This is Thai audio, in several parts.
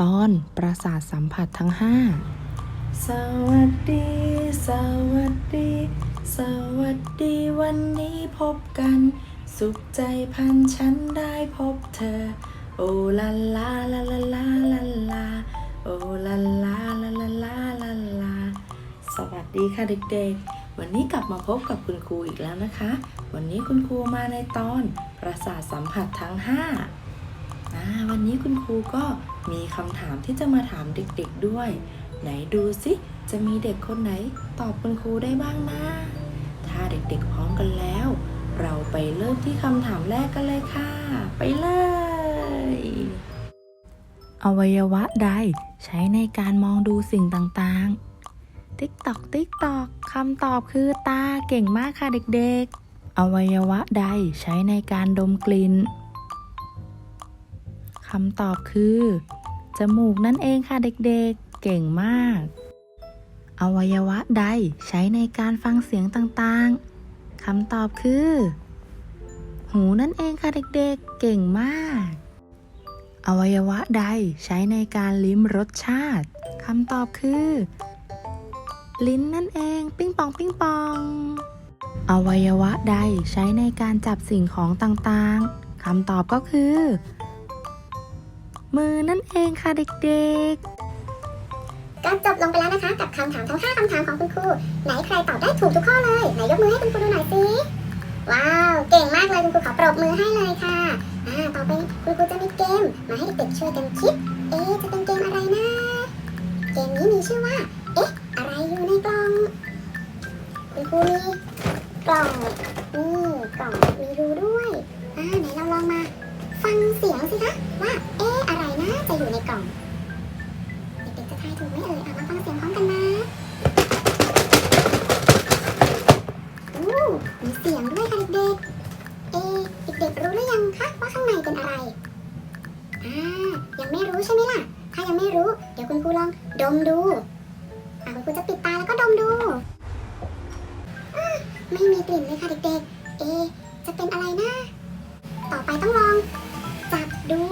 ตอนประสาทสัมผัสทั้ง 5 สวัสดี สวัสดี สวัสดีวันนี้พบกัน สุขใจพันฉันได้พบเธอ โอลาลาลาลาลาลาลาโอลาลาลาลาลาลาลาสวัสดีค่ะเด็กๆ วันนี้กลับมาพบกับคุณครูอีกแล้วนะคะ วันนี้คุณครูมาในตอนประสาทสัมผัสทั้ง5อ่าวันนี้คุณครูก็ มีคำถามที่จะมาถามเด็กๆด้วย ไหนดูสิจะมีเด็กคนไหนตอบคุณครูได้บ้างนะ ถ้าเด็กๆพร้อมกันแล้ว เราไปเริ่มที่คำถามแรกกันเลยค่ะ ไปเลย อวัยวะใดใช้ในการมองดูสิ่งต่างๆ ติ๊กตอกติ๊กตอกคำตอบคือตาเก่งมากค่ะเด็กๆ อวัยวะใดใช้ในการดมกลิ่น คำตอบคือ จมูกนั่นเองค่ะเด็กๆ เก่งมาก อวัยวะใดใช้ในการฟังเสียงต่างๆ คำตอบคือ หูนั่นเองค่ะเด็กๆ เก่งมาก อวัยวะใดใช้ในการลิ้มรสชาติ คำตอบคือ ลิ้นนั่นเอง ปิ้งปอง ปิ้งปอง อวัยวะใดใช้ในการจับสิ่งของต่างๆคำตอบก็คือ มือนั่นเองค่ะเด็กๆก็จบลงไปแล้วนะคะ กับคำถามทั้ง 5คำถามของคุณครู ไหนใครตอบได้ถูกทุกข้อเลย ไหนยกมือให้คุณครูดูหน่อยสิ ว้าว เก่งมากเลยคุณครูขอปรบมือให้เลยค่ะ อ่า ต่อไปคุณครูจะมีเกม มาให้เด็กๆช่วยกันคิด เอ๊ะจะเป็นเกมอะไรนะ เกมนี้มีชื่อว่า เอ๊ะ อะไรอยู่ในกล่อง คุณครูมีกล่องนี่กล่องมีรูด้วย อ่า ไหนเราลองมา ฟังเสียงสิคะว่า เอ๊ะ นะจะอยู่ในกล่อง เด็กๆจะทายถูกไหมเอ่ยอะมาฟังเสียงพร้อมกันนะอู้มีเสียงด้วยค่ะเด็กๆ เอะเด็กๆรู้หรือยังคะว่าข้างในเป็นอะไร อ่า ยังไม่รู้ใช่ไหมล่ะ ถ้ายังไม่รู้ เดี๋ยวคุณครูลองดมดูอะคุณครูจะปิดตาแล้วก็ดมดูไม่มีกลิ่นเลยค่ะเด็กๆ เอ จะเป็นอะไรนะ ต่อไปต้องลอง จับดู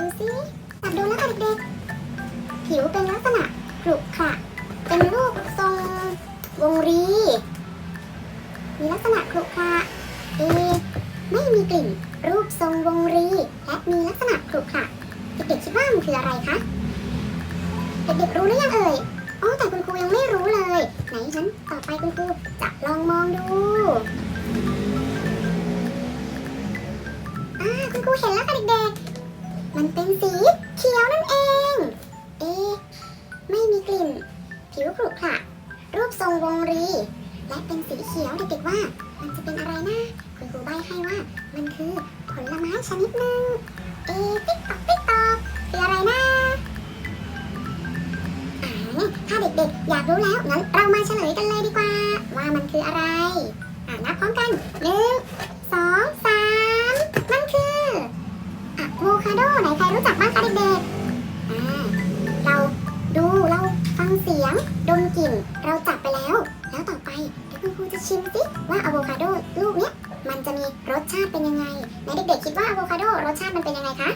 ดูสิจับดูแล้วค่ะเด็กๆ ผิวเป็นลักษณะขรุขระเป็นรูปทรงวงรี มีลักษณะขรุขระเอไม่มีกลิ่น รูปทรงวงรี และมีลักษณะขรุขระเด็กๆคิดว่ามันคืออะไรคะ เด็กๆรู้หรือยังเอ่ย อ๋อแต่คุณครูยังไม่รู้เลย ไหนฉันต่อไปคุณครูจะลองมองดูอ่าคุณครูเห็นแล้วค่ะเด็กๆ มันเป็นสีเขียวนั่นเอง เอ๊ไม่มีกลิ่น ผิวขรุขระรูปทรงวงรี และเป็นสีเขียวเด็กๆว่า มันจะเป็นอะไรนะ คุณครูใบให้ว่า มันคือผลไม้ชนิดหนึ่ง เอ๊ติ๊กตอกติ๊กตอกคืออะไรนะอ่าถ้าเด็กๆ อยากรู้แล้วงั้นเรามาเฉลยกันเลยดีกว่า ว่ามันคืออะไร อ่านับพร้อมกันหนึ่งสองสามมันคือ โวคาโดไหนใครรู้จักบ้างคะเด็กๆอ่าเราดูเราฟังเสียงดมกลิ่นเราจับไปแล้ว แล้วต่อไปเดี๋ยวคุณครูจะชิมสิว่าอะโวคาโดลูกเนี้ยมันจะมีรสชาติเป็นยังไงไหนเด็กๆคิดว่าอะโวคาโดรสชาติมันเป็นยังไงคะ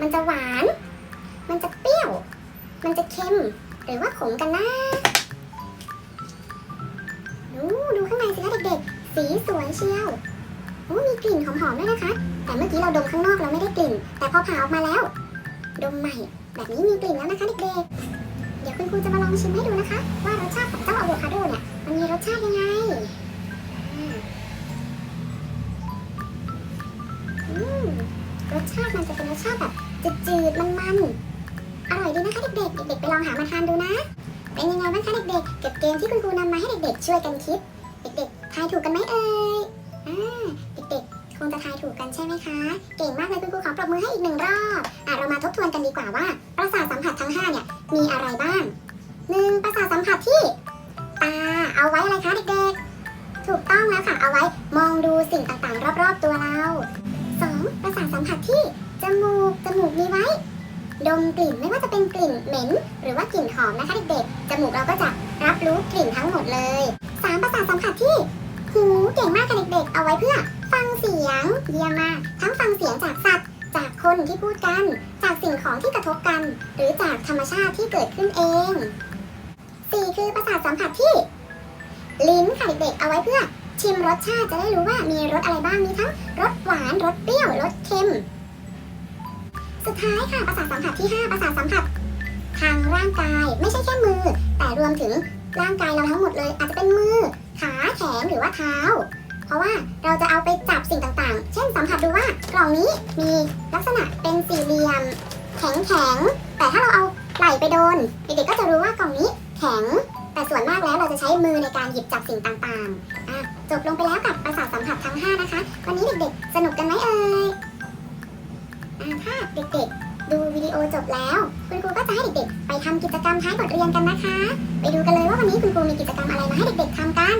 มันจะหวาน มันจะเปรี้ยว มันจะเค็ม หรือว่าขมกันนะดูดูข้างในสิคะเด็กๆ สีสวยเชียว มีกลิ่นหอมๆด้วยนะคะ แต่เมื่อกี้เราดมข้างนอกเราไม่ได้กลิ่น แต่พอผ่าออกมาแล้ว ดมใหม่ แบบนี้มีกลิ่นแล้วนะคะเด็กๆ เดี๋ยวคุณครูจะมาลองชิมให้ดูนะคะ ว่ารสชาติของเจ้าอะโวคาโดเนี่ยมันมีรสชาติยังไงรสชาติมันจะเป็นรสชาติแบบจืดๆ มันๆ อร่อยดีนะคะเด็กๆ เด็กๆ ไปลองหามาทานดูนะ เป็นยังไงบ้างคะเด็กๆ กับเกมที่คุณครูนำมาให้เด็กๆ ช่วยกันคิด เด็กๆ ทายถูกกันไหมเอ่ยอ่า ด็กๆ คงจะทายถูกกันใช่ไหมคะ เก่งมากเลยคุณครูขอปรบมือให้อีกหนึ่งรอบอะเรามาทบทวนกันดีกว่าว่า ประสาทสัมผัสทั้ง 5 เนี่ย มีอะไรบ้างหนึ่งประสาทสัมผัสที่ ตา เอาไว้อะไรคะเด็กๆ ถูกต้องแล้วค่ะ เอาไว้มองดูสิ่งต่างๆ รอบๆตัวเราสองประสาทสัมผัสที่ จมูก จมูกมีไว้ ดมกลิ่นไม่ว่าจะเป็นกลิ่นเหม็น หรือว่ากลิ่นหอมนะคะเด็กๆ จมูกเราก็จะรับรู้กลิ่นทั้งหมดเลยสามประสาทสัมผัสที่ หูเก่งมากค่ะเด็กๆ เอาไว้เพื่อ ฟังเสียงเยี่ยมมาก ทั้งฟังเสียงจากสัตว์ จากคนที่พูดกัน จากสิ่งของที่กระทบกัน หรือจากธรรมชาติที่เกิดขึ้นเอง4คือประสาทสัมผัสที่ ลิ้นค่ะเด็กๆ เอาไว้เพื่อ ชิมรสชาติจะได้รู้ว่ามีรสอะไรบ้าง มีทั้งรสหวาน รสเปรี้ยว รสเค็ม สุดท้ายค่ะประสาทสัมผัสที่ 5 ประสาทสัมผัส ทางร่างกายไม่ใช่แค่มือ แต่รวมถึงร่างกายเราทั้งหมดเลย อาจจะเป็นมือ ขาแขนหรือว่าเท้า เพราะว่าเราจะเอาไปจับสิ่งต่างๆ เช่นสัมผัสดูว่ากล่องนี้มีลักษณะเป็นสี่เหลี่ยมแข็งแข็งๆ แต่ถ้าเราเอาไหล่ไปโดนเด็กๆก็จะรู้ว่ากล่องนี้แข็ง แต่ส่วนมากแล้วเราจะใช้มือในการหยิบจับสิ่งต่างๆอะจบลงไปแล้วกับประสาทสัมผัสทั้ง 5 นะคะ วันนี้เด็กๆ สนุกกันไหมเอ่ยอะถ้าเด็กๆ ดูวิดีโอจบแล้ว คุณครูก็จะให้เด็กๆ ทำกิจกรรมท้ายบทเรียนกันนะคะ ไปดูกันเลยว่าวันนี้คุณครูมีกิจกรรมอะไรมาให้เด็กๆทำกัน